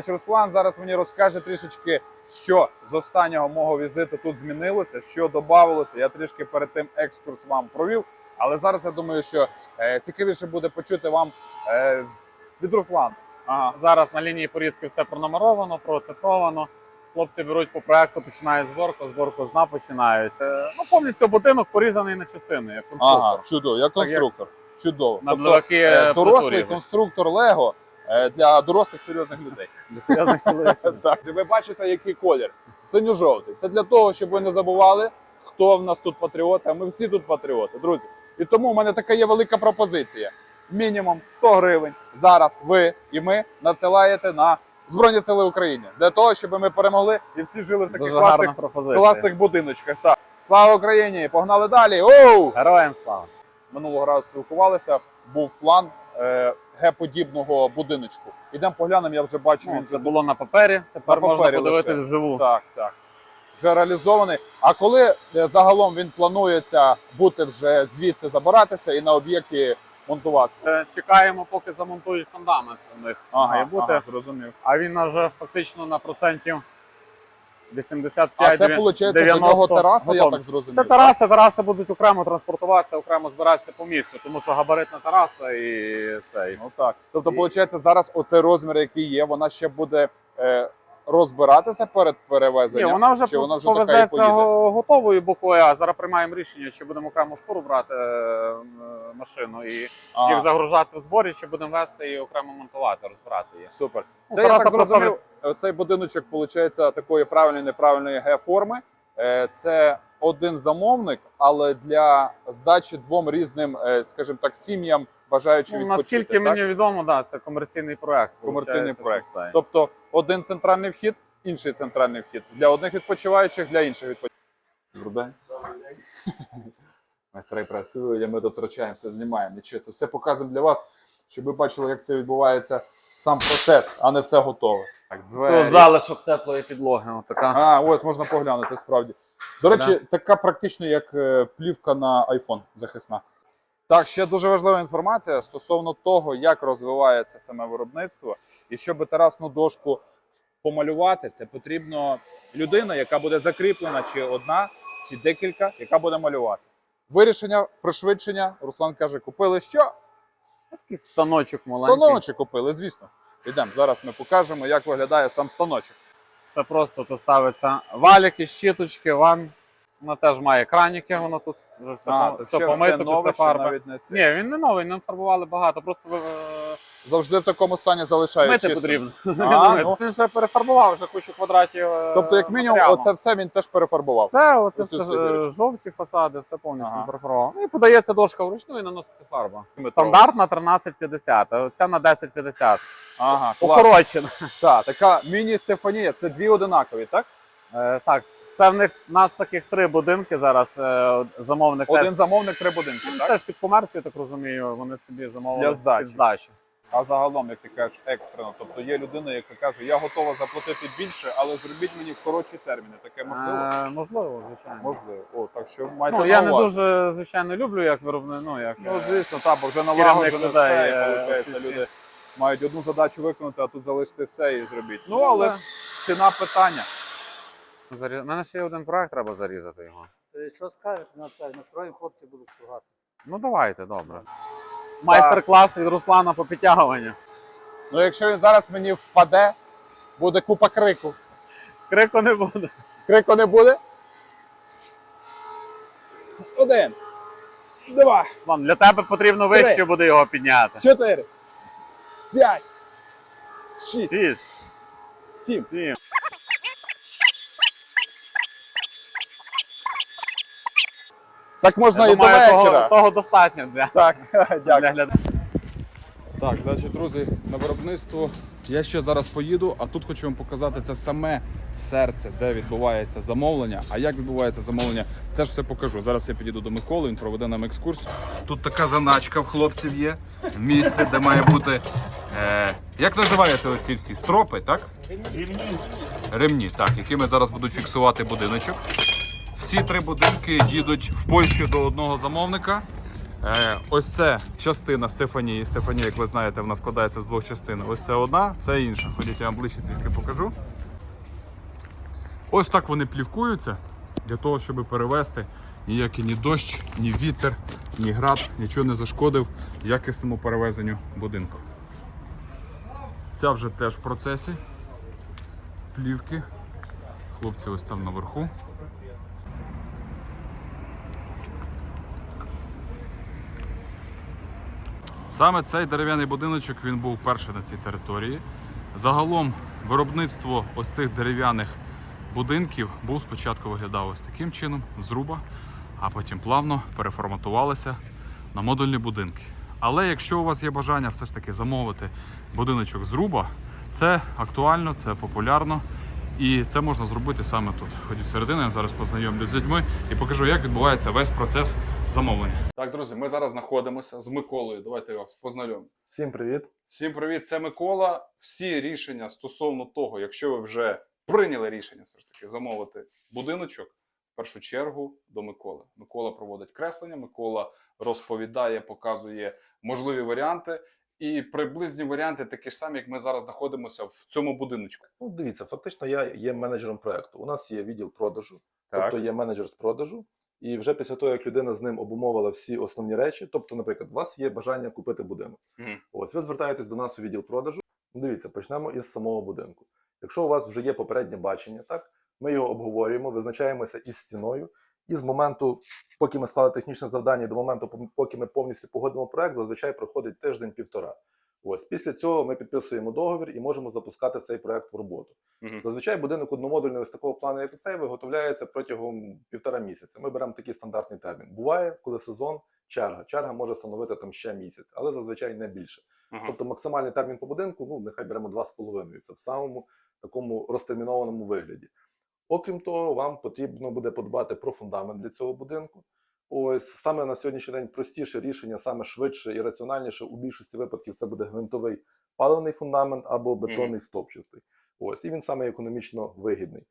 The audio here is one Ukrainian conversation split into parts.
Значить, Руслан зараз мені розкаже трішечки, що з останнього мого візиту тут змінилося, що додавалося. Я трішки перед тим екскурс вам провів. Але зараз я думаю, що е, цікавіше буде почути вам е, від Руслана. Ага. Зараз на лінії порізки все пронумеровано, процифровано. Хлопці беруть по проекту, починають зборку, зборку з дна починають. Е, Ну, повністю будинок порізаний на частини, як конструктор. Ага, чудово, я конструктор. Чудово. На Тобто, е, дорослий конструктор Лего е, для дорослих серйозних людей. Для серйозних чоловіків. Так, ви бачите, який колір? Синьо-жовтий. Це для того, щоб ви не забували, хто в нас тут патріоти. А ми всі тут патріоти, друзі. І тому в мене така є велика пропозиція. Мінімум 100 гривень зараз ви і ми надсилаєте на Збройні Сили України для того, щоб ми перемогли і всі жили в таких класних, класних будиночках. Так. Слава Україні! Погнали далі! Оу! Героям слава. Минулого разу спілкувалися. Був план е, Г-подібного будиночку. Ідемо поглянемо, я вже бачу. Ну, він це було на папері, тепер На можна папері подивитись лише. вживу. Так, так. Вже реалізований. А коли е, загалом він планується бути вже звідси забиратися і на об'єкті монтуватися? Е, Чекаємо, поки замонтують фундамент у них. має бути. ага, зрозумів. А він вже фактично на процентів 85 А це виходить до нього тераса, я так зрозумів. Це тераси, тараси будуть окремо транспортуватися, окремо збиратися по місцю, тому що габаритна тараса і цей. Ну так. Тобто, виходить, зараз оцей розмір, який є, вона ще буде е, розбиратися перед Ні, перевезенням? вона вже, чи вона вже повезеться готовою бокою, а зараз приймаємо рішення, чи будемо окремо фуру брати е, машину і Ага, їх загружати в зборі, чи будемо вести і окремо монтувати, розбирати її. Супер. Ну, Це я тераса так зрозумів, цей будиночок, виходить, такої правильної неправильної Г-форми. Е, Це один замовник, але для здачі двом різним, е, скажімо так, сім'ям, бажаючи Ну, відпочити. наскільки так? мені відомо, да, це комерційний проект. Комерційний проект. Тобто один центральний вхід, інший центральний вхід. Для одних відпочиваючих, для інших відпочиваючих. Майстри працюють, ми тут все знімаємо. Нічого, це все показуємо для вас, щоб ви бачили, як це відбувається сам процес, а не все готове. Так, Це залишок теплої підлоги. Отака. А, ось можна поглянути справді. До речі, така практично, як е, плівка на iPhone захисна. Так, ще дуже важлива інформація стосовно того, як розвивається саме виробництво. І щоб терасну дошку помалювати, це потрібно людина, яка буде закріплена, чи одна, чи декілька, яка буде малювати. Вирішення, пришвидшення. Руслан каже, купили що? Такий станочок маленький. Станочок купили, звісно. Йдемо. Зараз ми покажемо, як виглядає сам станочок. Це просто тут ставиться валіки, щіточки, ван. Воно теж має краніки, воно тут вже все, А, це все ще помито все нове, після фарби. навіть не це. Ні, він не новий, не фарбували багато, просто е, Завжди в такому стані залишають мити потрібно. А, Він ну. Він вже перефарбував вже кучу квадратів. е, Тобто, як мінімум, матеріалу. оце все він теж перефарбував. Це оце Оцю все всю е, жовті фасади, все повністю Ага. перефарбовано. Ну і подається дошка вручну і наноситься фарба. Метрова. Стандартна 1350, а ця на 1050. Ага, клас. Укорочена. Так, така міні-Стефанія, це дві одинакові, так? Е, так, це в них у нас таких три будинки зараз. Е, замовник Один теж, замовник, три будинки, ну, так? теж під комерцію, так розумію, вони собі замовили Для здачі. під здачу. А загалом, як ти кажеш, екстрено. Тобто є людина, яка каже, я готова заплатити більше, але зробіть мені в коротші терміни. Таке можливо? Е, можливо, звичайно. Можливо. О, так що майте Ну, на я не увазі. дуже, звичайно, люблю як виробник, ну, як Ну, е, звісно, так, бо вже Керівник налагоджено людей, і е, виходить, люди мають одну задачу виконати, а тут залишити все і зробіть. Ну, але ціна питання. Зарі... У мене ще один проект, треба зарізати його. Е, Що скажете, на так, настроїм хлопці будуть спугати. Ну давайте, добре. Майстер-клас від Руслана по підтягуванню. Ну, якщо він зараз мені впаде, буде купа крику. Крику не буде. Крику не буде. Один. Два. Вон, для тебе потрібно вище буде його підняти. Чотири. П'ять. Шість. Шість, Сім. сім. Так можна Я і до думаю, того, вечора. того достатньо для, Так, для дякую. глядачів. Так, значить, друзі, на виробництво я ще зараз поїду, а тут хочу вам показати це саме серце, де відбувається замовлення. А як відбувається замовлення, теж все покажу. Зараз я підійду до Миколи, він проведе нам екскурсію. Тут така заначка в хлопців є. Місце, де має бути. Е, як називаються оці всі стропи, так? Ремні. Ремні, так, якими зараз будуть фіксувати будиночок. Всі три будинки їдуть в Польщу до одного замовника. Е, ось це частина Стефанії. Стефанія, як ви знаєте, вона складається з двох частин. Ось це одна, це інша. Ходіть, я вам ближче трішки покажу. Ось так вони плівкуються для того, щоб перевести ніякий ні дощ, ні вітер, ні град, нічого не зашкодив якісному перевезенню будинку. Ця вже теж в процесі. Плівки. Хлопці ось там наверху. Саме цей дерев'яний будиночок він був перший на цій території. Загалом виробництво ось цих дерев'яних будинків був спочатку виглядав ось таким чином, зруба, а потім плавно переформатувалися на модульні будинки. Але якщо у вас є бажання все ж таки замовити будиночок зруба, це актуально, це популярно. І це можна зробити саме тут. Ходіть всередину, я зараз познайомлю з людьми і покажу, як відбувається весь процес замовлення. Так, друзі, ми зараз знаходимося з Миколою. Давайте я вас познайомлю. Всім привіт! Всім привіт, це Микола. Всі рішення стосовно того, якщо ви вже прийняли рішення все ж таки замовити будиночок, в першу чергу до Миколи. Микола проводить креслення, Микола розповідає, показує можливі варіанти. І приблизні варіанти такі ж самі, як ми зараз знаходимося в цьому будиночку. Ну, дивіться, фактично я є менеджером проекту. У нас є відділ продажу, Так. тобто є менеджер з продажу. І вже після того, як людина з ним обумовила всі основні речі, тобто, наприклад, у вас є бажання купити будинок. Мгм. Ось ви звертаєтесь до нас у відділ продажу. Дивіться, почнемо із самого будинку. Якщо у вас вже є попереднє бачення, так ми його обговорюємо, визначаємося із ціною. І з моменту, поки ми склали технічне завдання, до моменту, поки ми повністю погодимо проект, зазвичай проходить тиждень-півтора. Ось після цього ми підписуємо договір і можемо запускати цей проект в роботу. Мгм. Зазвичай будинок одномодульний ось такого плану, як і цей, виготовляється протягом півтора місяця. Ми беремо такий стандартний термін. Буває, коли сезон черга. Черга може становити там ще місяць, але зазвичай не більше. Ага. Тобто максимальний термін по будинку, ну нехай беремо два з половиною. Це в самому такому розтермінованому вигляді. Окрім того, вам потрібно буде подбати про фундамент для цього будинку. Ось саме на сьогоднішній день простіше рішення, саме швидше і раціональніше у більшості випадків це буде гвинтовий паливний фундамент або бетонний стовпчастий. Ось і він саме економічно вигідний.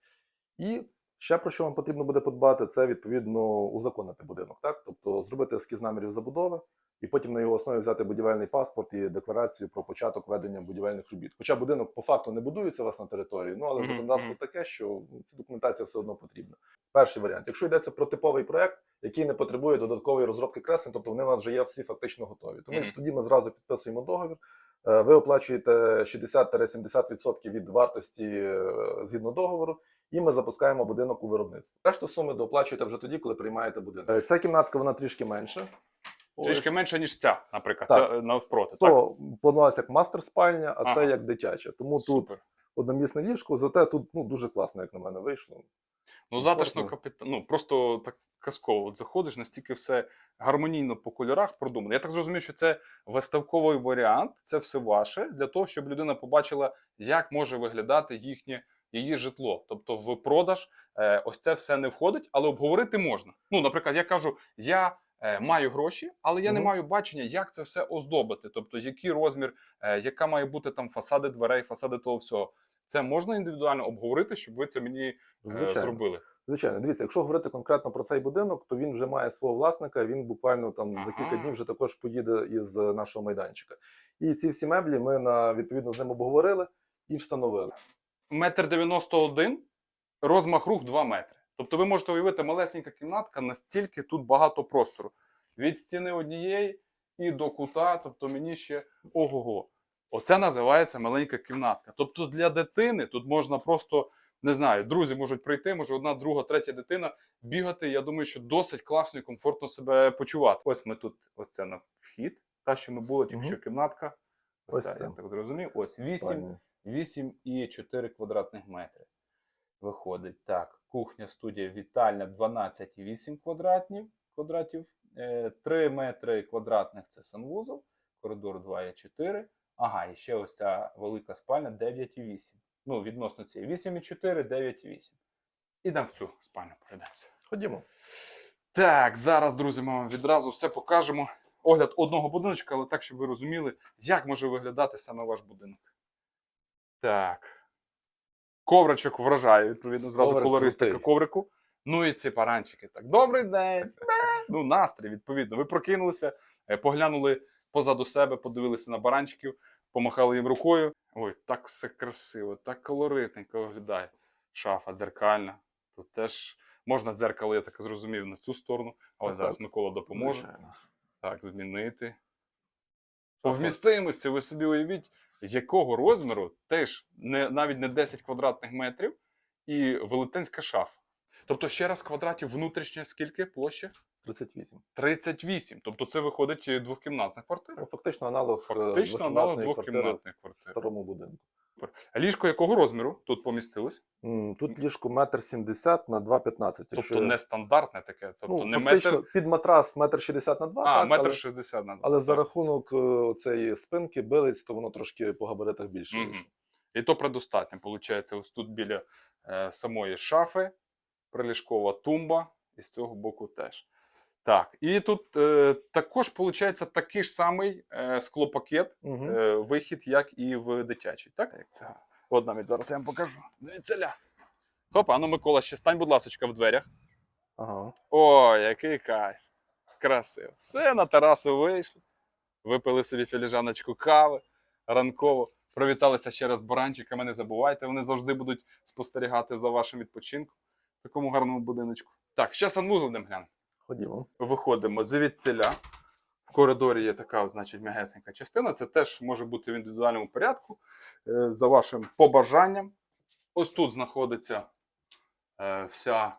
І ще про що вам потрібно буде подбати, це відповідно узаконити будинок, так тобто зробити ескіз намірів забудови, і потім на його основі взяти будівельний паспорт і декларацію про початок ведення будівельних робіт. Хоча будинок по факту не будується у вас на території, ну але законодавство таке, що ну, ця документація все одно потрібна. Перший варіант, якщо йдеться про типовий проект, який не потребує додаткової розробки креслень, тобто вони у нас вже є всі фактично готові. Тому Мгм. тоді ми зразу підписуємо договір. Е, Ви оплачуєте 60-70% від вартості е, згідно договору, і ми запускаємо будинок у виробництво. Решту суми дооплачуєте вже тоді, коли приймаєте будинок. Е, Ця кімнатка вона трішки менша. Трішки менше, ніж ця, наприклад. Так. Це навпроти. так? То планувалася як мастер спальня, а Ага. це як дитяча. Тому тут одномісне ліжко, зате тут ну, дуже класно, як на мене вийшло. Ну, затишно капіта... ну просто так казково. От заходиш, настільки все гармонійно по кольорах продумано. Я так зрозумів, що це виставковий варіант, це все ваше для того, щоб людина побачила, як може виглядати їхнє її житло. Тобто в продаж е, ось це все не входить, але обговорити можна. Ну, наприклад, я кажу, я. Е, Маю гроші, але я не маю бачення, як це все оздобити. Тобто, який розмір, е, яка має бути там фасади дверей, фасади того всього. Це можна індивідуально обговорити, щоб ви це мені е, Звичайно. зробили. Звичайно, дивіться, якщо говорити конкретно про цей будинок, то він вже має свого власника. Він буквально там за кілька днів вже також поїде із нашого майданчика. І ці всі меблі ми на відповідно з ним обговорили і встановили. метр дев'яносто один, розмах рук 2 метри. Тобто ви можете уявити малесенька кімнатка, настільки тут багато простору. Від стіни однієї і до кута, тобто мені ще ого-го. Оце називається маленька кімнатка. Тобто для дитини тут можна просто, не знаю, друзі можуть прийти, може одна, друга, третя дитина бігати. Я думаю, що досить класно і комфортно себе почувати. Ось ми тут, оце на вхід. Та, що ми були, тільки що кімнатка. Ось, Ось це. я так зрозумів. Ось 8 8,4 квадратних метри. Виходить так. Кухня, студія, вітальня 12,8 квадратів. квадратів. 3 метри квадратних це санвузол, коридор 2,4. Ага, і ще ось ця велика спальня 9,8. Ну, відносно цієї 8,4, 9,8. Ідемо в цю спальню пройдемося. Ходімо. Так, зараз, друзі, ми вам відразу все покажемо. Огляд одного будиночка, але так, щоб ви розуміли, як може виглядати саме ваш будинок. Так. Ковричок вражає, відповідно, зразу Коврик колористика крутий. коврику. Ну і ці баранчики так. Добрий день! Ну, настрій, відповідно. Ви прокинулися, е, поглянули позаду себе, подивилися на баранчиків, помахали їм рукою. Ой, так все красиво, так колоритненько виглядає. Шафа дзеркальна. Тут теж можна дзеркало, я так зрозумів, на цю сторону, але Так, зараз так. Микола допоможе. Звичайно. Так, змінити. По вмістимості ви собі уявіть, якого розміру теж не, навіть не 10 квадратних метрів і велетенська шафа. Тобто, ще раз квадратів внутрішня скільки площа? 38. 38. Тобто це виходить двохкімнатна квартира. Ну, фактично аналог е, Фактично аналог двохкімнатних квартир в старому будинку. Ліжко якого розміру тут помістилось? М, Тут ліжко метр сімдесят на 2,15. Тобто не стандартне таке, тобто ну, не фактично, метр. під матрас метр шістдесят на 2, А, так, метр але, шістдесят на два. але за Так. рахунок е, цієї спинки бились, то воно трошки по габаритах більше Мгм. вийшло. І то предостатньо. Получається, ось тут біля е, самої шафи приліжкова тумба, і з цього боку теж. Так, і тут е, також виходить такий ж самий е, склопакет, Мгм. е, вихід, як і в дитячий. Так? Як це? От навіть зараз я вам покажу. Звідсиля. Хоп, а ну Микола, ще стань, будь ласка, в дверях. Ага. Ой, який кайф. Красиво. Все, на терасу вийшли. Випили собі філіжаночку кави ранково. Привіталися ще раз баранчиками. Не забувайте, вони завжди будуть спостерігати за вашим відпочинком в такому гарному будиночку. Так, ще санвузол йдемо глянемо. Ходімо. Виходимо звідсиля. В коридорі є така, значить, м'ягесенька частина. Це теж може бути в індивідуальному порядку е, за вашим побажанням. Ось тут знаходиться е, вся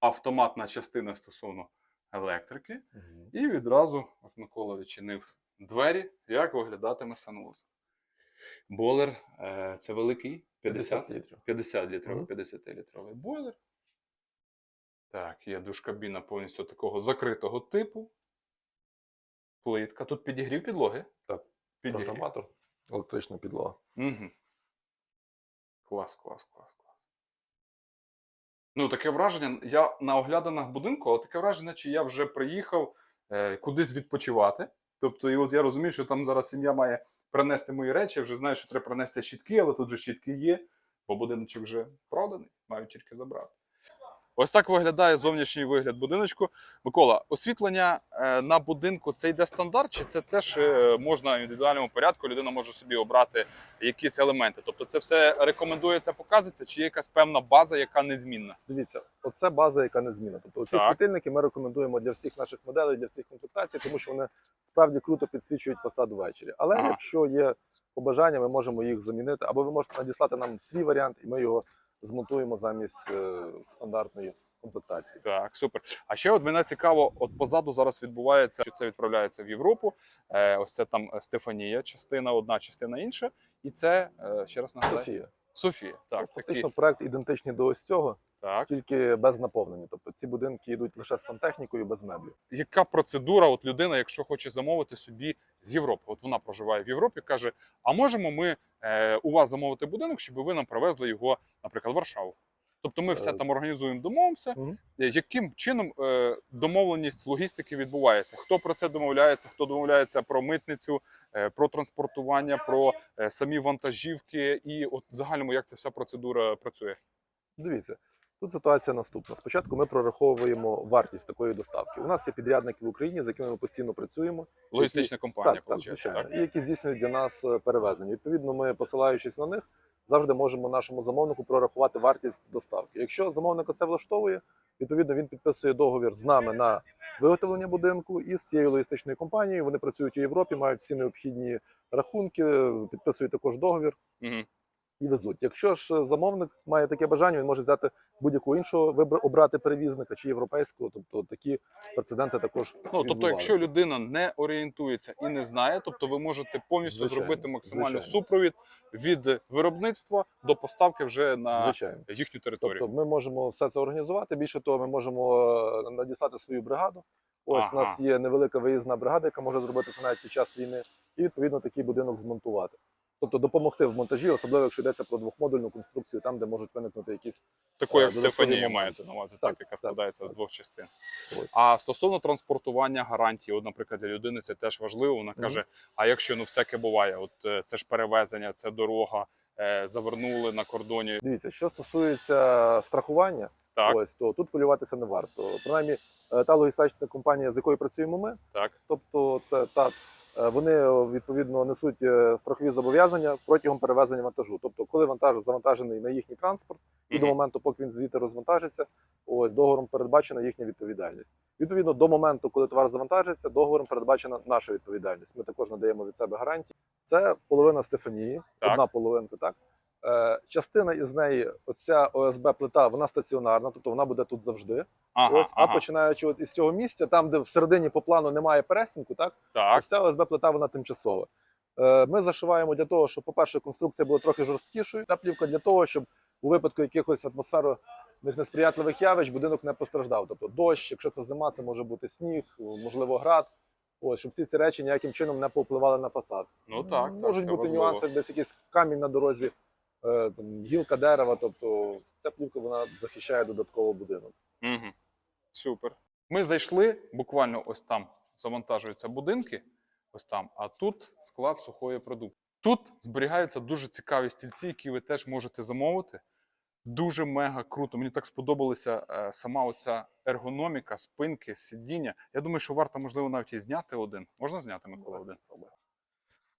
автоматна частина стосовно електрики. Мгм. І відразу от Микола відчинив двері, як виглядатиме санвузол. Бойлер е, це великий 50, 50 літрів. 50 літровий, Мгм. 50 літровий бойлер. Так, є душкабіна повністю такого закритого типу. Плитка. Тут підігрів підлоги. Так, Підігрів. Програматор, електрична підлога. Угу. Клас, клас, клас, клас. Ну, таке враження. Я на оглядинах будинку, але таке враження, чи я вже приїхав е, кудись відпочивати. Тобто, і от я розумію, що там зараз сім'я має принести мої речі. Я вже знаю, що треба принести щітки, але тут же щітки є, бо будиночок вже проданий, мають тільки забрати. Ось так виглядає зовнішній вигляд будиночку. Микола, освітлення е, на будинку це йде стандарт, чи це теж е, можна в індивідуальному порядку? Людина може собі обрати якісь елементи. Тобто, це все рекомендується, показується, чи є якась певна база, яка незмінна? Дивіться, оце база, яка не зміна. Тобто ці світильники ми рекомендуємо для всіх наших моделей, для всіх комплектацій, тому що вони справді круто підсвічують фасад ввечері. Але Ага. якщо є побажання, ми можемо їх замінити, або ви можете надіслати нам свій варіант, і ми його змонтуємо замість е, стандартної комплектації. Так, супер. А ще от мене цікаво, от позаду зараз відбувається, що це відправляється в Європу. Е, ось це там Стефанія, частина одна, частина інша. І це е, ще раз нагадаю. Софія. Софія. Так, Фактично такі, проект ідентичний до ось цього, так. тільки без наповнення. Тобто ці будинки йдуть лише з сантехнікою, без меблів. Яка процедура, от людина, якщо хоче замовити собі з Європи? От вона проживає в Європі, каже: а можемо ми е, у вас замовити будинок, щоб ви нам привезли його, наприклад, в Варшаву? Тобто ми все Е, там організуємо, домовимося. Е, Яким чином е, домовленість логістики відбувається? Хто про це домовляється? Хто домовляється про митницю, е, про транспортування, про е, самі вантажівки? І от в загальному як ця вся процедура працює? Дивіться, тут ситуація наступна. Спочатку ми прораховуємо вартість такої доставки. У нас є підрядники в Україні, з якими ми постійно працюємо. Логістична компанія, так, так, звичайно, так? і які здійснюють для нас е, перевезення. Відповідно, ми, посилаючись на них, завжди можемо нашому замовнику прорахувати вартість доставки. Якщо замовника це влаштовує, відповідно він підписує договір з нами на виготовлення будинку і з цією логістичною компанією. Вони працюють у Європі, мають всі необхідні рахунки, підписують також договір Угу. І везуть. Якщо ж е, замовник має таке бажання, він може взяти будь-якого іншого обрати перевізника чи європейського. Тобто такі прецеденти також Ну, тобто, якщо людина не орієнтується і не знає, тобто ви можете повністю Звичайно, зробити максимальний звичайно. супровід від виробництва до поставки вже на звичайно. їхню територію. Тобто ми можемо все це організувати. Більше того, ми можемо е, надіслати свою бригаду. Ось у нас є невелика виїзна бригада, яка може зробити це навіть під час війни, і відповідно такий будинок змонтувати. Тобто допомогти в монтажі, особливо якщо йдеться про двохмодульну конструкцію, там де можуть виникнути якісь Таку, як е, Стефанія мається на увазі, так, Так, яка так, складається з так. двох частин. ось. А стосовно транспортування гарантій, от, наприклад, для людини це теж важливо. Вона каже: а якщо ну всяке буває, от е, це ж перевезення, це дорога, е, завернули на кордоні. Дивіться, що стосується страхування, Так. ось то тут хвилюватися не варто. Принаймні, е, та логістична компанія, з якою працюємо ми, Так. тобто це та вони е, відповідно несуть е, страхові зобов'язання протягом перевезення вантажу. Тобто, коли вантаж завантажений на їхній транспорт, і до моменту, поки він звідти розвантажиться, ось договором передбачена їхня відповідальність. Відповідно, до моменту, коли товар завантажиться, договором передбачена наша відповідальність. Ми також надаємо від себе гарантії. Це половина Стефанії, Так. одна половинка, так. Е, частина із неї, оця ОСБ плита, вона стаціонарна, тобто вона буде тут завжди. Ага, Ось, а починаючи от із цього місця, там, де всередині по плану немає перестінку, так Так. ось ця ОСБ плита вона тимчасова. Е, Ми зашиваємо для того, щоб, по-перше, конструкція була трохи жорсткішою. Та плівка для того, щоб у випадку якихось атмосферних несприятливих явищ будинок не постраждав. Тобто дощ, якщо це зима, це може бути сніг, можливо, град. Ось, щоб всі ці речі ніяким чином не повпливали на фасад. Ну так. Можуть так, бути важливо. нюанси, десь якийсь камінь на дорозі, там, гілка дерева. Тобто ця плівка вона захищає додатково будинок. Угу. Супер. Ми зайшли, буквально ось там завантажуються будинки, ось там, а тут склад сухої продукції. Тут зберігаються дуже цікаві стільці, які ви теж можете замовити. Дуже мега круто. Мені так сподобалася е, сама оця ергономіка, спинки, сидіння. Я думаю, що варто, можливо, навіть і зняти один. Можна зняти Микола один?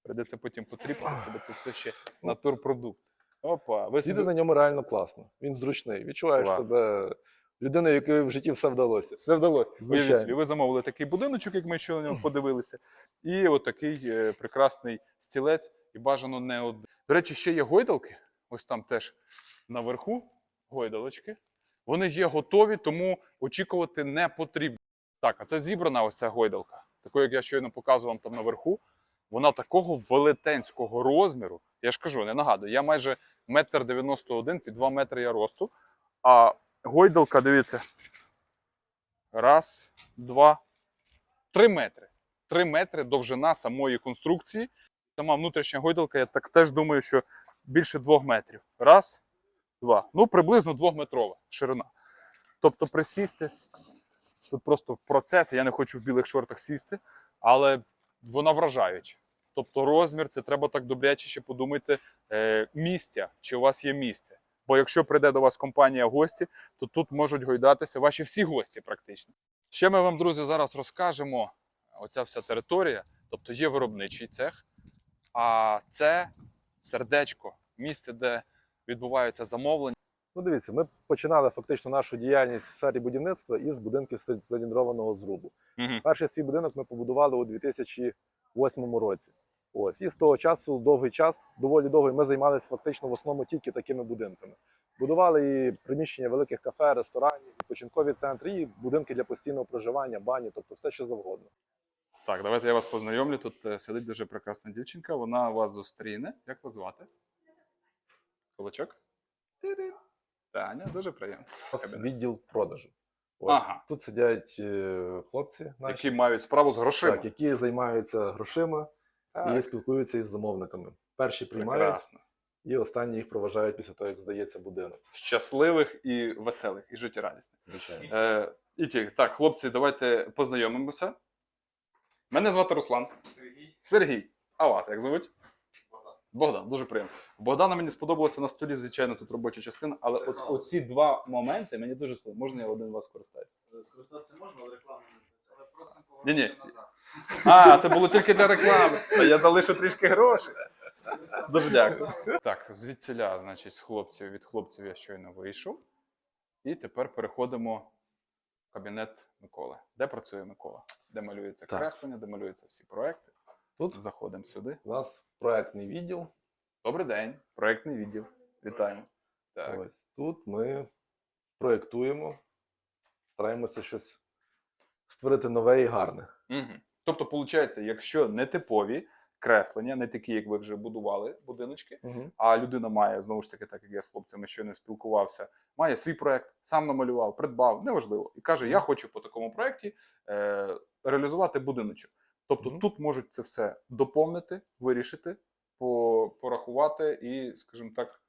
Прийдеться потім потріпати себе це все ще натурпродукт. Опа, ви Сіти собі... на ньому реально класно. Він зручний. Відчуваєш Клас. себе людиною, якої в житті все вдалося. Все вдалося. Звичайно. Собі, ви замовили такий будиночок, як ми ще на нього подивилися, і отакий е, прекрасний стілець, і бажано не один. До речі, ще є гойдалки. Ось там теж наверху гойдалочки. Вони є готові, тому очікувати не потрібно. Так, а це зібрана ось ця гойдалка. Таку, як я щойно показував там наверху. Вона такого велетенського розміру. Я ж кажу, не нагадую, я майже метр дев'яносто один, під 2 метри я росту. А гойдалка, дивіться, Раз, два, три метри. Три метри довжина самої конструкції. Сама внутрішня гойдалка, я так теж думаю, що більше двох метрів. Раз, два. Ну, приблизно двохметрова ширина. Тобто присісти. Тут просто процес, я не хочу в білих шортах сісти, але вона вражаюча. Тобто розмір, це треба так добряче ще подумати е, місця, чи у вас є місце. Бо якщо прийде до вас компанія гості, то тут можуть гойдатися ваші всі гості практично. Ще ми вам, друзі, зараз розкажемо оця вся територія, тобто є виробничий цех, а це сердечко, місце, де відбуваються замовлення. Ну, дивіться, ми починали фактично нашу діяльність в сфері будівництва із будинків з циліндрованого зрубу. Угу. Перший свій будинок ми побудували у 2008 році. Ось і з того часу довгий час, доволі довгий, ми займалися фактично в основному тільки такими будинками. Будували і приміщення великих кафе, ресторанів, відпочинкові центри, і будинки для постійного проживання, бані, тобто все що завгодно. Так, давайте я вас познайомлю. Тут е, сидить дуже прекрасна дівчинка. Вона вас зустріне. Як вас звати? Кулачок? Таня, дуже приємно. У нас відділ продажу. От. Ага. Тут сидять е, хлопці, наші, Які мають справу з грошима. так, які займаються грошима Так, і спілкуються із замовниками. Перші приймають, прекрасно. і останні їх проважають після того, як здається будинок. Щасливих і веселих, і життєрадісних. Звичайно. Е, і ті, так, хлопці, давайте познайомимося. Мене звати Руслан. Сергій. Сергій. А вас як звуть? Богдан, дуже приємно. Богдана мені сподобалося на столі, звичайно, тут робоча частина, але от, оці два моменти мені дуже сподобалися. Можна я один вас скористаю? Скористатися можна, але рекламу не Ні-ні. назад. А, це було тільки для реклами. Та я залишу трішки грошей. Дуже дякую. Так, звідсіля, значить, з хлопців від хлопців я щойно вийшов. І тепер переходимо в кабінет Миколи. Де працює Микола? Де малюється Так. креслення, де малюються всі проекти. Тут Заходимо сюди. у нас проектний відділ. Добрий день, проектний відділ. Вітаємо. Так. Ось тут ми проєктуємо, стараємося щось створити нове і гарне. Угу. Тобто, виходить, якщо не типові креслення, не такі, як ви вже будували будиночки, Угу. а людина має знову ж таки, так як я з хлопцями щойно спілкувався, має свій проект, сам намалював, придбав, неважливо, і каже: Я хочу по такому проекті е, реалізувати будиночок. Тобто Мгм. тут можуть це все доповнити, вирішити, порахувати і, скажімо так,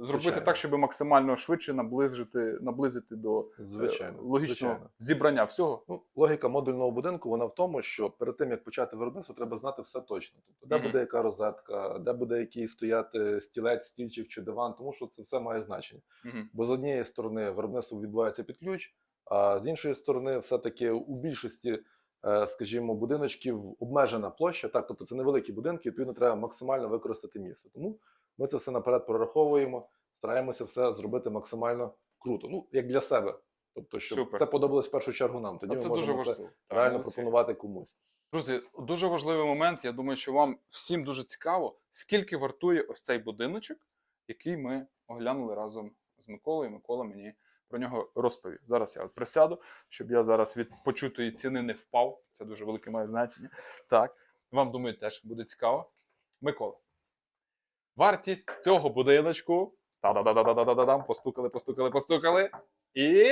зробити Звичайно. так, щоб максимально швидше наближити, наблизити до е, Звичайно. логічного звичайно. зібрання всього. Ну, логіка модульного будинку вона в тому, що перед тим як почати виробництво, треба знати все точно. Тобто, де Мгм. буде яка розетка, де буде який стояти стілець, стільчик чи диван, тому що це все має значення. Мгм. Бо з однієї сторони виробництво відбувається під ключ, а з іншої сторони, все-таки у більшості, е, скажімо, будиночків обмежена площа. Так, тобто це невеликі будинки, відповідно, треба максимально використати місце. Тому ми це все наперед прораховуємо, стараємося все зробити максимально круто. Ну, як для себе. Тобто, щоб Супер. це подобалось в першу чергу нам. Тоді А це ми дуже можемо це реально молодці. пропонувати комусь. Друзі, дуже важливий момент. Я думаю, що вам всім дуже цікаво, скільки вартує ось цей будиночок, який ми оглянули разом з Миколою. Микола мені про нього розповів. Зараз я от присяду, щоб я зараз від почутої ціни не впав. Це дуже велике має значення. Так, вам думаю, теж буде цікаво. Микола. Вартість цього будиночку. Та-да-да-да-да-да-дам. Постукали, постукали, постукали. І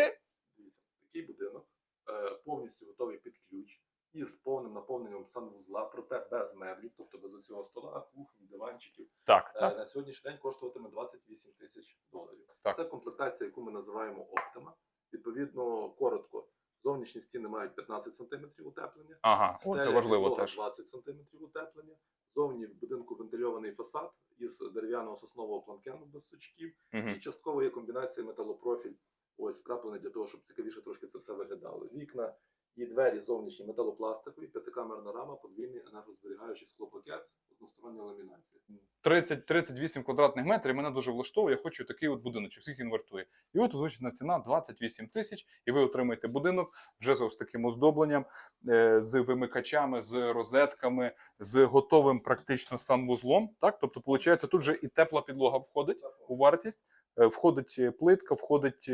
такий будинок е, повністю готовий під ключ із повним наповненням санвузла, проте без меблів, тобто без оцього стола, кухні, диванчиків. так, Е, так. На сьогоднішній день коштуватиме 28 тисяч доларів. Так. Це комплектація, яку ми називаємо Optima. Відповідно, коротко. Зовнішні стіни мають 15 см утеплення. Ага, о, це важливо теж. 20 см утеплення. Зовні в будинку вентильований фасад із дерев'яного соснового планкену без сучків. Мгм. І частково є комбінація металопрофіль, ось вкраплений для того, щоб цікавіше трошки це все виглядало. Вікна і двері зовнішні металопластикові, п'ятикамерна рама, подвійний енергозберігаючий склопакет, одностороння ламінація. 30-38 квадратних метрів мене дуже влаштовує. Я хочу такий от будиночок, скільки він вартує. І от озвучена ціна 28 тисяч, і ви отримаєте будинок вже з ось таким оздобленням, е, з вимикачами, з розетками, з готовим практично санвузлом. Так, тобто, виходить, тут вже і тепла підлога входить у вартість, е, входить е, плитка, входить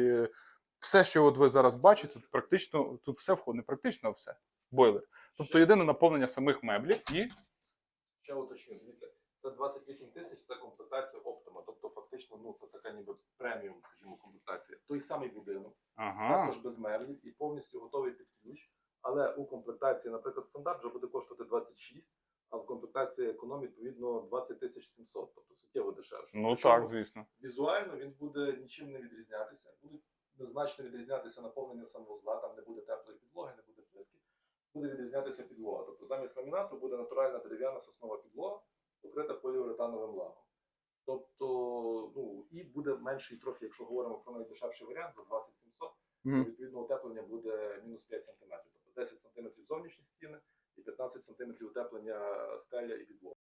все, що от ви зараз бачите, тут практично тут все входить, не практично, а все. Бойлер. Тобто єдине наповнення самих меблів і Ще уточню, дивіться, це 28 тисяч, це комплектація Optima, тобто фактично ну, це така ніби преміум, скажімо, комплектація. Той самий будинок, ага. також без меблів і повністю готовий під ключ. Але у комплектації, наприклад, стандарт вже буде коштувати 26, а в комплектації економ, відповідно, 20 тисяч 700, тобто суттєво дешевше. Ну Причому так, звісно. Візуально він буде нічим не відрізнятися. Буде незначно відрізнятися наповнення санвузла, там не буде теплої підлоги, не буде. Буде відрізнятися підлога. Тобто замість ламінату буде натуральна дерев'яна соснова підлога, покрита поліуретановим лаком. Тобто, ну і буде менший трохи, якщо говоримо про найдешевший варіант за 2700, то відповідно утеплення буде мінус 5 см. Тобто 10 см зовнішні стіни і 15 см утеплення стеля і підлога.